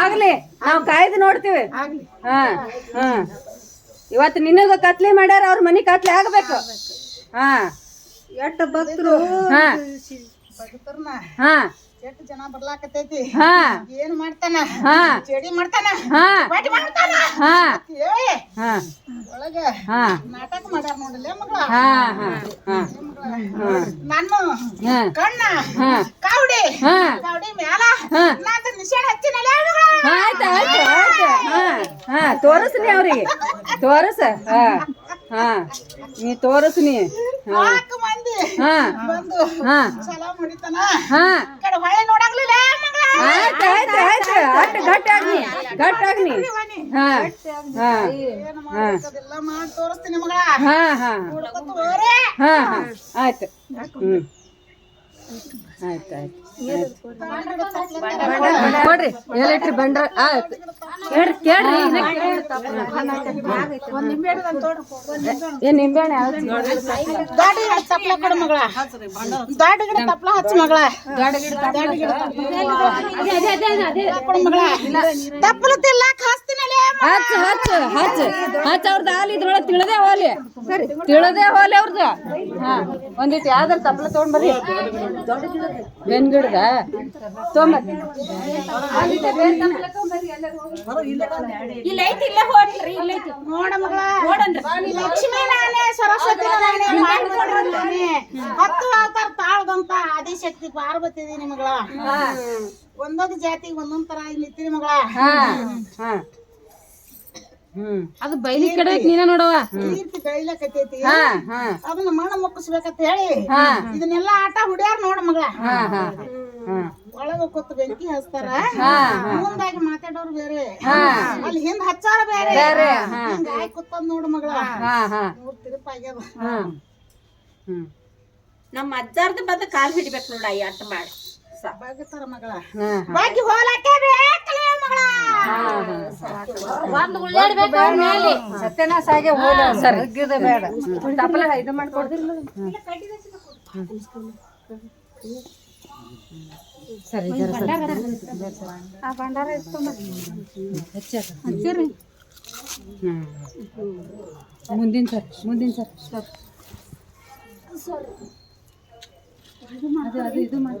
ಆಗ್ಲಿ ನಾವ್ ಕಾಯ್ದು ನೋಡ್ತೀವಿ. ಹಾ ಹಾ. ಇವತ್ತು ಕತ್ಲೆ ಮಾಡ್ಯಾರ ಅವ್ರ ಮನಿ ಕತ್ಲೆ ಆಗ್ಬೇಕು. ಹಾ. ಎಟ್ಟ ಭಕ್ತರು ಹಾ. ಹಾ. ಎಷ್ಟ್ ಜನ ಬರ್ಲಾಕತ್ತೈತಿ. ಹಾ. ಏನ್ ಮಾಡ್ತಾನ? ಹಾ. ಚಡಿ ಮಾಡ್ತಾನ? ಹಾ. ಪಾಟಿ ಮಾಡ್ತಾನ? ಹಾ. ಏ ಹಾ. ಒಳಗ ಹಾ. ನಾಟಕ ಮಾಡ್ಯಾರ ನೋಡಲ್ಲ ಮಗಳ. ಹಾ ಹಾ ನಾನು ಕಣ್ಣ ಕಾವಡಿ ಹಾ. ಕಾವಡಿ ಮ್ಯಾಲ ನಿಶಾಣ ಹಚ್ಚಿನಲ್ಲ ಆಯ್ತು ಆಯ್ತು ಆಯ್ತು. ಹಾ ಹಾ. ತೋರಸ್ನಿ ಅವ್ರಿಗೆ. ತೋರಸ. ಹಾ ಹಾ. ನೀ ತೋರಸ್ನಿ. ಹಾ. ಬಂದು ಹಾ. ಸಲಾಮ್ ಹೊಡಿತಾನ ಹಾ. ಈ ಕಡೆ ಹೊಳೆ ನೋಡಾಗ್ಲಿಲ್ಲ ಮಗಳ ಆಯ್ತು ಆಯ್ತು ಆಯ್ತು. ಅಟ್ ಗಟ್ಟಾಗ್ನಿ ಗಟ್ಟಾಗ್ನಿ ಹಾ. ಹಾ. ಏನು ಮಾಡ್ಬೇಕದೆಲ್ಲ ಮಾಡಿ ತೋರಿಸ್ತೀನಿ ಮಗಳ. ಹಾ ಹಾ. ಹಾ ಹಾ. ಆಯ್ತು. ಹ್ಮ್. ಆಯ್ತು ಆಯ್ತು. ಕೊಡ್ರಿ ಎಲೆಕ್ಟ್ರಿ ಆಯ್ತು ಕೇಳ್ರಿ ಏನ್ ಗಿಡ ತಪ್ಲ ಕೊಡು ಮಗಳ ದೊಡ್ಡ ಗಿಡ ತಪ್ಲ ಹಚ್ಚ ಮಗಳ ಕೊಡು ಮಗಳ ತಪ್ಪಲು ತಿಲ್ಲಕ್ ಹಚ್ತೀನಲ್ಲ ಹಚ್ಚ ಹಚ್ಚ ಹಚ್ಚ. ಹಚ್ಚ ಅವ್ರದ್ದು ಹಾಲು ಇದ್ರೊಳಗೆ ತಿಳದೆ ಹೋಲಿ. ತಿಳದೆ ಹೋಲಿ ಅವ್ರದ್ದು ಹಾ ಯಾವ್ದಾರ ತಪ್ಪಲ ತಗೊಂಡ್ ಬರ್ರಿ. ಬೆನ್ ಗಿಡದ ತೊಗೊಂಬರ್ರಿ ನೋಡ ಮಗಳ. ಲಕ್ಷ್ಮೀ ನಾನೇ ಸರಸ್ವತಿ ನಾನೇ ಮಾಡಿಕೊಡ್ರಿ ನಾನೇ ಹತ್ತು ಅವತಾರ ತಾಳ್ದಂತ ಆದಿಶಕ್ತಿ ಪಾರ್ವತಿ ಇದೀನಿ ಮಗಳ. ಒಂದೊಂದು ಜಾತಿಗೆ ಒಂದೊಂದ್ ತರ ಇಲ್ಲಿ ನಿಂತೀನಿ ಮಗಳ. ಹಾ. ಹಾ. ಹ್ಮ್ ಅದು ಬೈಲಿ ಕಡೆ ನೀನ ನೋಡವ ಕೀರ್ತಿ ಹಾ ಅದನ್ನ ಮಣ ಮುಕ್ಕಿಸ್ಬೇಕಂತ ಹೇಳಿ. ಹಾ. ಇದನ್ನೆಲ್ಲ ಆಟ ಹುಡ್ಯಾರ ನೋಡ ಮಗಳ. ಹಾ ಹಾ. ಹಾ. ಒಳಗ ಕೂತ್ ಬೆಂಕಿ ಹಚ್ತಾರ. ಹಾ ಮುಂದಾಗಿ ಮಾತಾಡೋರು ಬೇರೆ. ಹಾ. ಅಲ್ಲಿ ಹಿಂದ್ ಹಚ್ಚಾರ ಬೇರೆ. ಬೇರೆ, ಹಾ. ಹಿಂಗಾಯ್ ಕೂತದ್ ನೋಡು ಮಗಳ. ಹಾ ಹಾ. ಮೂರ್ ತಿರುಪ ಆಗ್ಯದ ಹಾ. ಹ್ಮ್. ನಮ್ಮ ಅಜ್ಜಾರ್ದ ಬಂದ ಕಾಲ್ ಹಿಡಿಬೇಕು ನೋಡ ಈ ಅಟ್ಟ ಮಾಡಿ. ಬಾಗಿತಾರ ಮಗಳ. ಹಾ ಬಾಗಿ ಹೋಲಕ್ಕೆ ಬೇಕಲೇ ಮೇಲೆ ಸತ್ಯನಾಶ ಆಗಿ ಹೋದ ಸರಿ ಬೇಡ ತಪ್ಪಲ ಇದು ಮಾಡ್ಕೊಡ್ದಿಲ್ಲ ಸರಿ ಮುಂದಿನ ಸರ್ ಮುಂದಿನ ಸರ್ ಅದು ಅದು ಇದು ಮಾಡಿ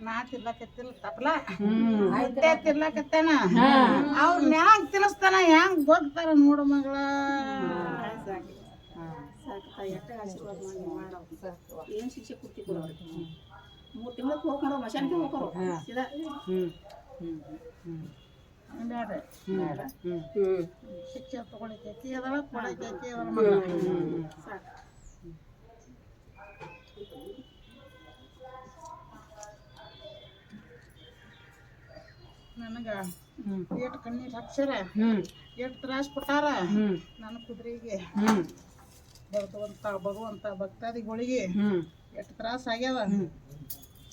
ನಾ ತಿರ್ಲಾಕತ್ತಿಲ್ಲ ತಪ್ಲ ಹೊಟ್ಟೆ ತಿರ್ಲಾಕತ್ತಾನ? ಅವ್ರ ಮ್ಯಾಂಗ್ ತಿನ್ನಿಸ್ತಾನ ಹೆಂಗ್ ಬಗ್ತಾರ ನೋಡು ಮಗಳ. ಏನ್ ಶಿಕ್ಷೆ ಕೊಡ್ತಿದ್ರು ಮೂರ್ ತಿಂಗಳ ಹೋಗ್ಕೊಂಡು ಮಶಾನ್ಗೆ ಹೋಗೋರು ಸೀದಾ. ಹ್ಮ್. ಹ್ಮ್. ಶಿಕ್ಷೆ ತಗೊಳಿಕೈತಿ ಅದಳ ಕೊಡಕೈತಿ ಅದಳ ಮಗ ಸಾಕು. ನನಗ ಹ್ಮ್. ಏಟ್ ಕಣ್ಣೀರ್ ಹಾಕ್ಸ್ಯಾರ ಹ್ಮ್. ಏಟ್ ತ್ರಾಸ್ ಕೊಟ್ಟಾರ ಹ್ಮ್. ನನ್ನ ಕುದುರೆಗೆ ಹ್ಮ್. ಬರ್ತವಂತ ಬರುವಂತ ಭಕ್ತಾದಿಗಳಿಗೆ ಹ್ಮ್. ಎಷ್ಟು ತ್ರಾಸ ಆಗ್ಯಾವ ನೀನು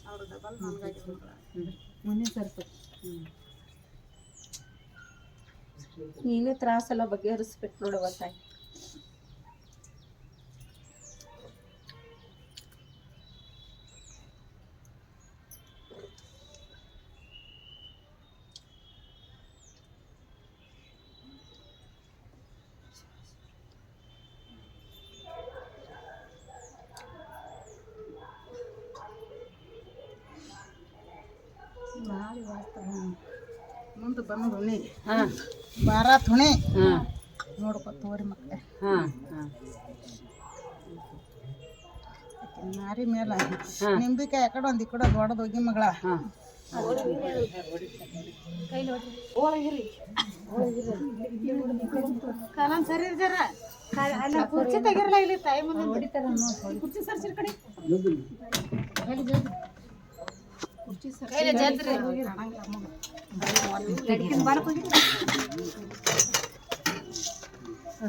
ಅವ್ರ ಡಬಲ್ ನನಗಾಗ್ಯದ ಮಗಳ ಮುಂದಿನ ಸರ್ಪ. ಹ್ಮ್. ನೀನು ತ್ರಾಸೆಲ್ಲ ಬಗೆಹರಿಸ್ಬೇಕು ನೋಡುವ ತಾಯಿ ಮುಂದೆ ಬಂದು ಹುಣಿ ಹಾ. ಬಾರಾತ್ ಹುಣಿ ಹಾ. ನೋಡ್ಕೊತ ತೋರಿ ಮಕ್ಕಳೇ ಹಾ ಹಾ. ನಾರಿ ಮೇಲ. ನಿಂಬಿಕಾಯಿ ಆ ಕಡೆ ಒಂದ್ ಈ ಕಡೆ ದೊಡ್ಡದ ಹೋಗಿ ಮಗಳ. ಹಾಂ. ಸರಿ ಜರ ಅಲ್ಲ ಕುರ್ಚಿ ತೆಗಿರಲ್ಲ ಇಲ್ಲಿ ತಾಯಿ ಮುಂದೆ ಕುರ್ಚಿ ಸರ್ಸಿರ್ ಕಡೆ. ಕೈಲಿ ಜದ್ರಿ.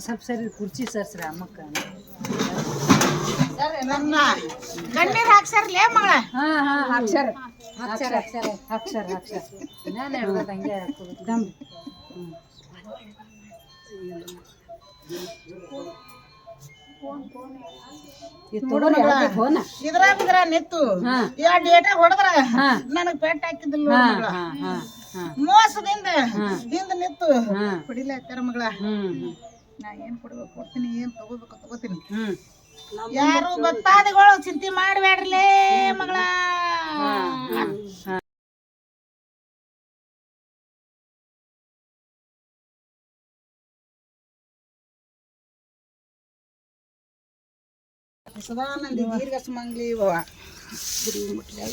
ಸ್ವಲ್ಪ ಸರಿ ಕುರ್ಚಿ ಸರ್ಸ್ರ ಅಮ್ಮಕ್ಕ ನನ್ನ ಗಣ್ಣೀರ್ ಹಾಕ್ಸಾರ್ಲೇ ಮಗಳ ಹಾ ಹಾ ಅಕ್ಷರ ಅಕ್ಷರ ಅಕ್ಷರ ಅಕ್ಷರ ಅಕ್ಷರ ನಾನು ಹೇಳ್ಬೋದು ಹಂಗೆ ದಮ್ ಫೋನ ಇದ್ರ ನಿತ್ತು. ಯಾ ಡೇಟಾ ಹೊಡೆದ್ರ. ನನಗ್ ಪೇಟ ಹಾಕಿದ್ದಿಲ್ಲ ಹಾ ಮಗಳ. ಹಾ ಹಾ ಹಾ. ಮೋಸದಿಂದ ಹಿಂದ ನಿತ್ತು ಹಾ. ಹೊಡಿಲಾತ್ತಾರ ಮಗಳ. ನಾ ಏನ್ ಕೊಡ್ಬೇಕು? ಕೊಡ್ತೀನಿ ಏನ್ ತಗೋಬೇಕು ತಗೋತೀನಿ. ಯಾರು ಭಕ್ತಾದಿಗಳು ಚಿಂತೆ ಮಾಡಬೇಡ್ರಲೇ ಮಗಳ. सदानंद दीर्घ सुमंगली भवा म्हटल्या